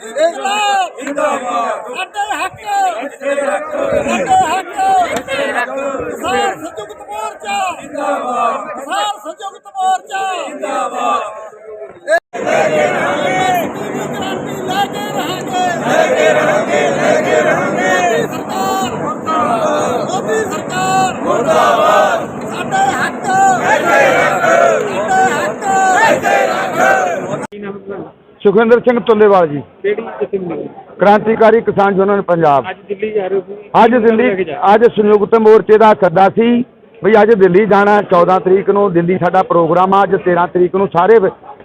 ਇਨਕਲਾਬ ਜਿੰਦਾਬਾਦ ਸਾਡੇ ਹੱਕ ਸਾਡੇ ਹੱਕ ਕਿਸਾਨ ਸੰਯੁਕਤ ਮੋਰਚਾ ਜਿੰਦਾਬਾਦ ਕਿਸਾਨ ਸੰਯੁਕਤ ਮੋਰਚਾ ਜਿੰਦਾਬਾਦ ਲੈ ਕੇ ਰਹਾਂਗੇ ਲੈ ਕੇ ਰਹਾਂਗੇ ਲੈ ਕੇ ਰਹਾਂਗੇ ਲੈ ਕੇ ਰਹਾਂਗੇ ਸਰਕਾਰ ਮੁਰਦਾਬਾਦ ਮੋਦੀ ਸਰਕਾਰ ਮੁਰਦਾਬਾਦ ਸਾਡੇ ਹੱਕ ਸਾਡੇ ਹੱਕ ਸਾਡੇ ਹੱਕ ਸੁਖਵਿੰਦਰ ਸਿੰਘ ਤੁੱਲੇਵਾਲ ਜੀ। ਕਿਹੜੀ ਕਿਸਮ ਦੀ? ਕ੍ਰਾਂਤੀਕਾਰੀ ਕਿਸਾਨ ਯੂਨੀਅਨ ਪੰਜਾਬ। ਅੱਜ ਦਿੱਲੀ ਜਾ ਰਹੇ ਸੀ ਅੱਜ ਦਿੱਲੀ ਅੱਜ ਸੰਯੁਕਤ ਮੋਰਚੇ ਦਾ ਸੱਦਾ ਸੀ ਵੀ ਅੱਜ ਦਿੱਲੀ ਜਾਣਾ ਹੈ। 14 ਤਰੀਕ ਨੂੰ ਦਿੱਲੀ ਸਾਡਾ ਪ੍ਰੋਗਰਾਮ ਆ ਅੱਜ 13 ਤਰੀਕ ਨੂੰ ਸਾਰੇ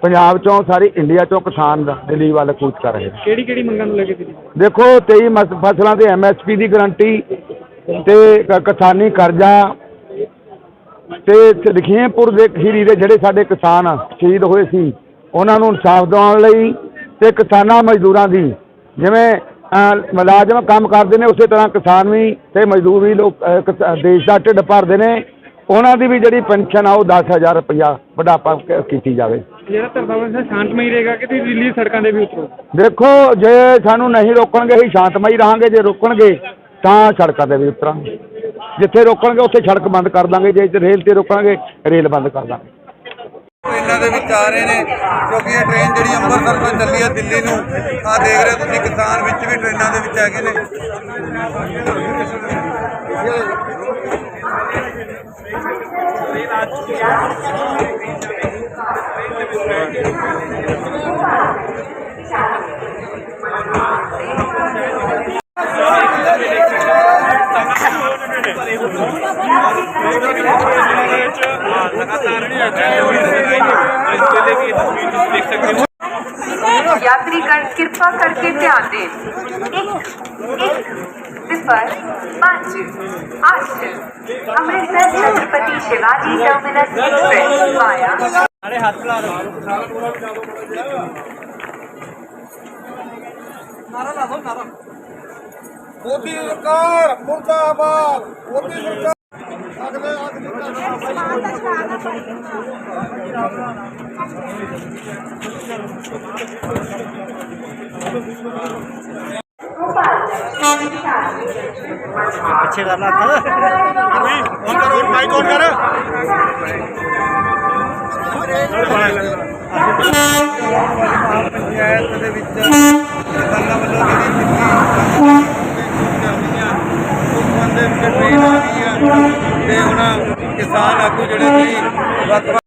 ਪੰਜਾਬ ਚੋਂ ਸਾਰੀ ਇੰਡੀਆ ਚੋਂ ਕਿਸਾਨ ਦਿੱਲੀ ਵੱਲ ਕੂਚ ਕਰ ਰਹੇ ਕਿਹੜੀ ਕਿਹੜੀ ਮੰਗਾਂ ਨੂੰ ਲੈ ਕੇ ਦਿੱਲੀ? ਦੇਖੋ 23 ਮਸ- ਫਸਲਾਂ ਤੇ ਐਮਐਸਪੀ ਦੀ ਗਾਰੰਟੀ ਤੇ ਕਿਸਾਨੀ ਕਰਜ਼ਾ ਤੇ ਲਖੀਮਪੁਰ ਦੇ ਖੀਰੀ ਦੇ ਜਿਹੜੇ ਸਾਡੇ ਕਿਸਾਨ ਸ਼ਹੀਦ ਹੋਏ ਸੀ ਉਹਨਾਂ ਨੂੰ ਇਨਸਾਫ ਦਿਵਾਉਣ ਲਈ ਤੇ ਕਿਸਾਨਾਂ ਮਜ਼ਦੂਰਾਂ ਦੀ। ਜਿਵੇਂ ਮੁਲਾਜ਼ਮ ਕੰਮ ਕਰਦੇ ਨੇ ਉਸੇ ਤਰ੍ਹਾਂ ਕਿਸਾਨ ਵੀ ਤੇ ਮਜ਼ਦੂਰ ਵੀ ਲੋਕ ਦੇਸ਼ ਦਾ ਢਿੱਡ ਭਰਦੇ ਨੇ। ਉਹਨਾਂ ਦੀ ਵੀ ਜਿਹੜੀ ਪੈਨਸ਼ਨ ਆ ਉਹ 10000 ਰੁਪਇਆ ਵਧਾਪਾ ਕ- ਕੀਤੀ ਜਾਵੇ। ਜਿਹੜਾ ਧਰਨਾ ਸ਼ਾਂਤਮਈ ਰਹੇਗਾ ਕਿ ਤੁਸੀਂ ਦਿੱਲੀ ਸੜਕਾਂ ਦੇ ਵੀ ਉਤਰੋ? ਦੇਖੋ ਜੇ ਸਾਨੂੰ ਨਹੀਂ ਰੋਕਣਗੇ ਅਸੀਂ ਸ਼ਾਂਤਮਈ ਰਹਾਂਗੇ। ਜੇ ਰੋਕਣਗੇ ਤਾਂ ਸੜਕਾਂ ਤੇ ਵੀ ਉਤਰਾਂਗੇ। ਜਿੱਥੇ ਰੋਕਣਗੇ ਉੱਥੇ ਸੜਕ ਬੰਦ ਕਰ ਦਾਂਗੇ। ਜੇ ਰੇਲ ਤੇ ਰੋਕਣਗੇ ਰੇਲ ਬੰਦ ਕਰ ਦਾਂਗੇ। ਟ੍ਰੇਨਾਂ ਦੇ ਵਿੱਚ ਆ ਰਹੇ ਨੇ, ਕਿਉਂਕਿ ਇਹ ਟ੍ਰੇਨ ਜਿਹੜੀ ਅੰਮ੍ਰਿਤਸਰ ਤੋਂ ਚੱਲੀ ਹੈ ਦਿੱਲੀ ਨੂੰ ਆ ਦੇਖ ਰਹੇ ਹੋ ਤੁਸੀਂ, ਕਿਸਾਨ ਵਿੱਚ ਵੀ ਟ੍ਰੇਨਾਂ ਦੇ ਵਿੱਚ ਹੈਗੇ ਨੇ। यात्रीगण कृपा करके ध्यान दें। एक एक विपर पाँच आठ Amritsar Chhatrapati Shivaji terminus express via. Modi ਸਰਕਾਰ ਮੁਰਦਾਬਾਦ। ਮੋਦੀ ਸਰਕਾਰ। ਪੰਚਾਇਤ ਦੇ ਵਿੱਚ। ਕਿਸਾਨਾਂ ਵੱਲੋਂ ਜਿਹੜੀ ਦਿੱਲੀ ਚੱਲਦੀਆਂ ਉਸ ਬੰਦੇ ਵਿੱਚ ਟ੍ਰੇਨ ਆ ਰਹੀ ਆ ਤੇ ਹੁਣ ਕਿਸਾਨ ਆਗੂ ਜਿਹੜੇ ਸੀ ਵੱਖ ਵੱਖ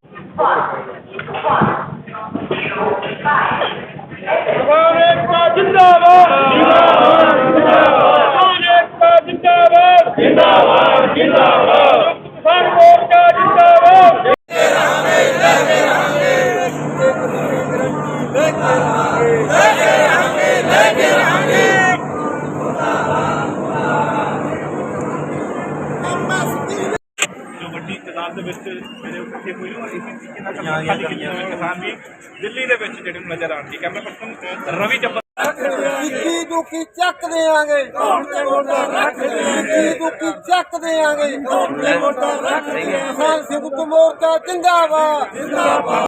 ਨਾਲ ਖਾਲੀ ਕਿਸਾਨ ਵੀ ਦਿੱਲੀ ਦੇ ਵਿੱਚ ਜਿਹੜੇ ਨਜ਼ਰ ਕੈਮਰਾ ਪਰਸਨ ਰਵੀ ਇੱਕੀ ਦੁੱਕੀ ਚੱਕ ਦੇਾਂਗੇ ਤੇ ਰੱਖ ਦੇਾਂਗੇ ਦੁੱਕੀ ਚੱਕ ਦੇਾਂਗੇ ਤੇ ਰੱਖ ਦੇਾਂਗੇ ਸੰਯੁਕਤ ਮੋਰਚਾ ਜਿੰਦਾਬਾਦ। ਜਿੰਦਾਬਾਦ।